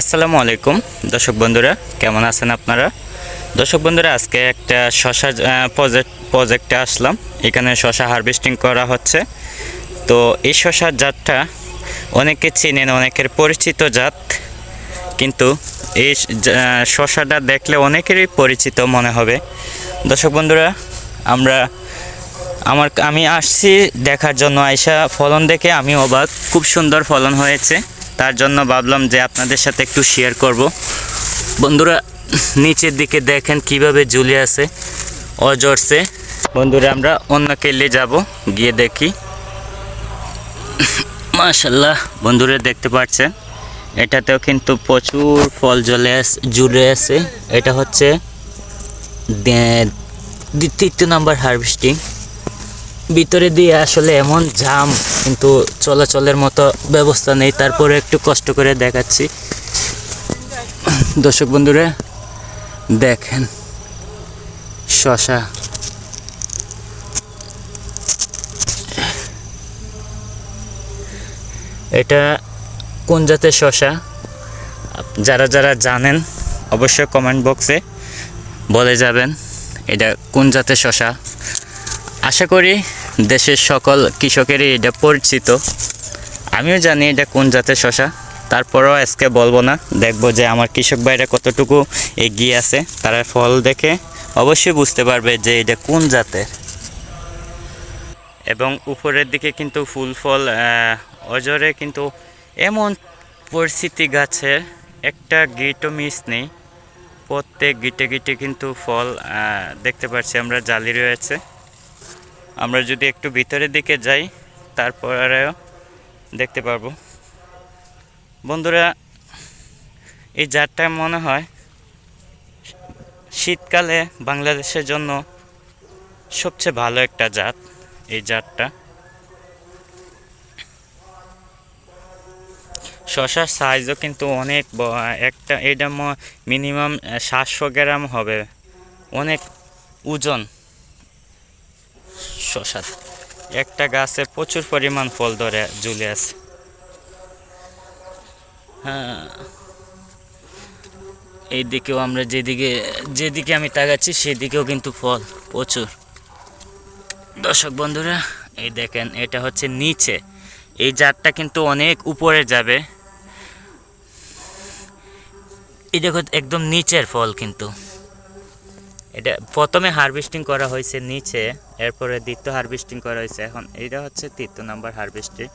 আসসালামু আলাইকুম, দর্শক বন্ধুরা, কেমন আছেন আপনারা? দর্শক বন্ধুরা, আজকে একটা শশা প্রজেক্ট প্রজেক্টে আসলাম। এখানে শশা হারভেস্টিং করা হচ্ছে। তো এই শশার জাতটা অনেকে চেনেন, অনেকের পরিচিত জাত, কিন্তু এই শশাটা দেখলে অনেকেরই পরিচিত মনে হবে। দর্শক বন্ধুরা, আমরা, আমার, আমি আসছি দেখার জন্য আয়সা ফলন দেখে, আমি অবাক, খুব সুন্দর ফলন হয়েছে। তার জন্য ভাবলাম যে আপনাদের সাথে একটু শেয়ার করব। বন্ধুরা, নিচের দিকে দেখেন কীভাবে ঝুলে আছে অজরছে বন্ধুরা, আমরা অন্য কেলে যাব, গিয়ে দেখি। মাশাল্লাহ বন্ধুরা দেখতে পাচ্ছেন, এটাতেও কিন্তু প্রচুর ফল আস জুড়ে আছে এটা হচ্ছে তৃতীয় নাম্বার হারভেস্টিং ভিতরে দিয়ে আসলে এমন জাম কিন্তু চলাচলের মতো ব্যবস্থা নেই। তারপরে একটু কষ্ট করে দেখাচ্ছি। দর্শক বন্ধুরা, দেখেন শশা। এটা কোন জাতের শশা? যারা যারা জানেন, অবশ্যই কমেন্ট বক্সে বলে যাবেন, এটা কোন জাতের শশা? আশা করি দেশের সকল কৃষকেরই এটা পরিচিত। আমিও জানি এটা কোন জাতের শশা, তারপরেও আজকে বলব না। দেখব যে আমার কৃষক ভাইরা কতটুকু এগিয়ে আছে, তারা ফল দেখে অবশ্যই বুঝতে পারবে যে এটা কোন জাতের। এবং উপরের দিকে কিন্তু ফুল ফল অজরে কিন্তু এমন পরিস্থিতি গাছের, একটা গিটও মিস নেই। প্রত্যেক গিটে গিটে কিন্তু ফল দেখতে পাচ্ছি আমরা জালি রয়েছে। আমরা যদি একটু ভিতরের দিকে যাই, তারপরেও দেখতে পারব। বন্ধুরা, এই জাতটা মনে হয় শীতকালে বাংলাদেশের জন্য সবচেয়ে ভালো একটা জাত, এই জাতটা। শশার সাইজও কিন্তু অনেক একটা, এটা মিনিমাম সাতশো গ্রাম হবে। অনেক ওজন। শশা একটা গাছে প্রচুর পরিমাণ ফল ধরে ঝুলে আছে। হ্যাঁ। এইদিকেও আমরা যেদিকে যেদিকে আমি তাকাচ্ছি সেদিকেও কিন্তু ফল প্রচুর। দর্শক বন্ধুরা, এই দেখেন, এটা হচ্ছে নিচে। এই জাতটা কিন্তু অনেক উপরে যাবে। এই দেখো, একদম নিচের ফল কিন্তু। এটা প্রথমে হারভেস্টিং করা হয়েছে নিচে, এরপরে দ্বিতীয় হারভেস্টিং করা হয়েছে। এখন এটা হচ্ছে তৃতীয় নাম্বার হারভেস্টিং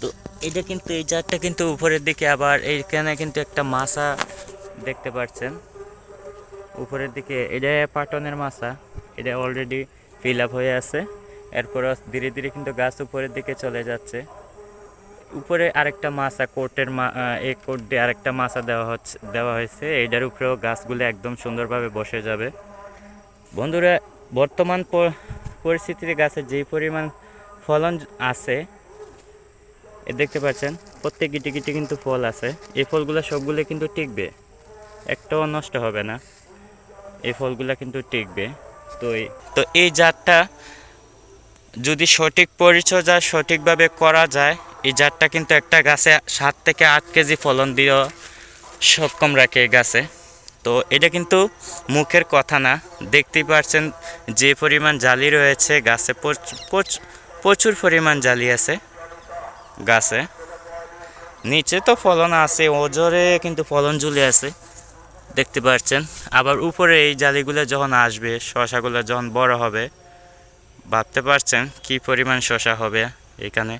তো এটা কিন্তু, এই জাতটা কিন্তু উপরের দিকে আবার এইখানে কিন্তু একটা মাছা দেখতে পাচ্ছেন। উপরের দিকে এটা পাটনের মাছা, এটা অলরেডি ফিল আপ হয়ে আছে। এরপর ধীরে ধীরে কিন্তু গাছ উপরের দিকে চলে যাচ্ছে। উপরে আরেকটা মাছা কোর্টের মা এই কোর্ট দিয়ে আরেকটা মাছা দেওয়া হচ্ছে, দেওয়া হয়েছে। এইটার উপরেও গাছগুলো একদম সুন্দরভাবে বসে যাবে। বন্ধুরা, বর্তমান পরিস্থিতিতে গাছের যেই পরিমাণ ফলন আছে, এ দেখতে পাচ্ছেন, প্রত্যেক গিটি গিটি কিন্তু ফল আছে। এই ফলগুলো সবগুলো কিন্তু টিকবে, একটাও নষ্ট হবে না। এই ফলগুলো কিন্তু টিকবে। তো এই তো এই জাতটা যদি সঠিক পরিচর্যা সঠিকভাবে করা যায়, এই জাতটা কিন্তু একটা গাছে সাত থেকে আট কেজি ফলন দিয়েও সক্ষম রাখে এই গাছে। তো এটা কিন্তু মুখের কথা না। দেখতেই পাচ্ছেন যে পরিমাণ জালি রয়েছে গাছে। প্রচ- প্রচ- প্রচুর পরিমাণ জালি আছে গাছে। নিচে তো ফলন আছে, ওজরে কিন্তু ফলন ঝুলে আছে। দেখতে পাচ্ছেন আবার উপরে এই জালিগুলো যখন আসবে, শশাগুলো যখন বড় হবে, ভাবতে পারছেন কি পরিমাণ শশা হবে এখানে।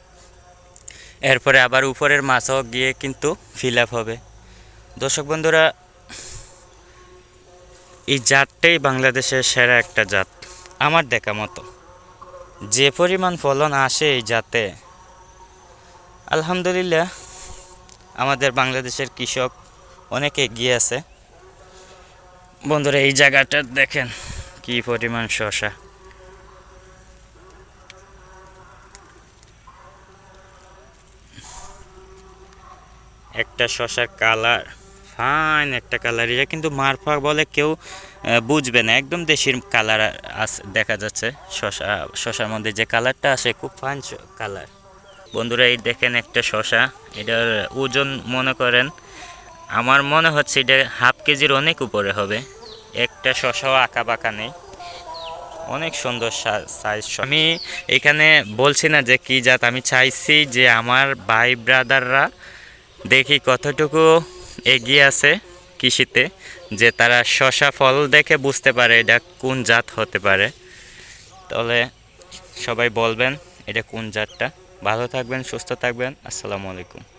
এরপরে আবার উপরের মাছও গিয়ে কিন্তু ফিল হবে। দর্শক বন্ধুরা এই জাতটাই বাংলাদেশের সেরা একটা জাত, আমার দেখা মতো। যে পরিমাণ ফলন আসে এই জাতে, আলহামদুলিল্লাহ, আমাদের বাংলাদেশের কৃষক অনেক এগিয়ে আছে। বন্ধুরা, এই জায়গাটা দেখেন কি পরিমাণ শশা একটা শশার কালার ফাইন একটা কালার, এটা কিন্তু মারফা বলে কেউ বুঝবে না। একদম দেশির কালার আছে দেখা যাচ্ছে। শশা, শশার মধ্যে যে কালারটা আসে, খুব ফাইন কালার। বন্ধুরা, এই দেখেন একটা শশা, এটার ওজন মনে করেন, আমার মনে হচ্ছে এটা হাফ কেজির অনেক উপরে হবে। একটা শশাও আঁকা বাঁকা নেই। অনেক সুন্দর সাইজ আমি এখানে বলছি না যে কি জাত, আমি চাইছি যে আমার ভাই ব্রাদাররা দেখি কতটুকু এগিয়ে আছে কৃষিতে, যে তারা শশা ফল দেখে বুঝতে পারে এটা কোন জাত হতে পারে। তাহলে সবাই বলবেন এটা কোন জাতটা। ভালো থাকবেন, সুস্থ থাকবেন। আসসালামু আলাইকুম।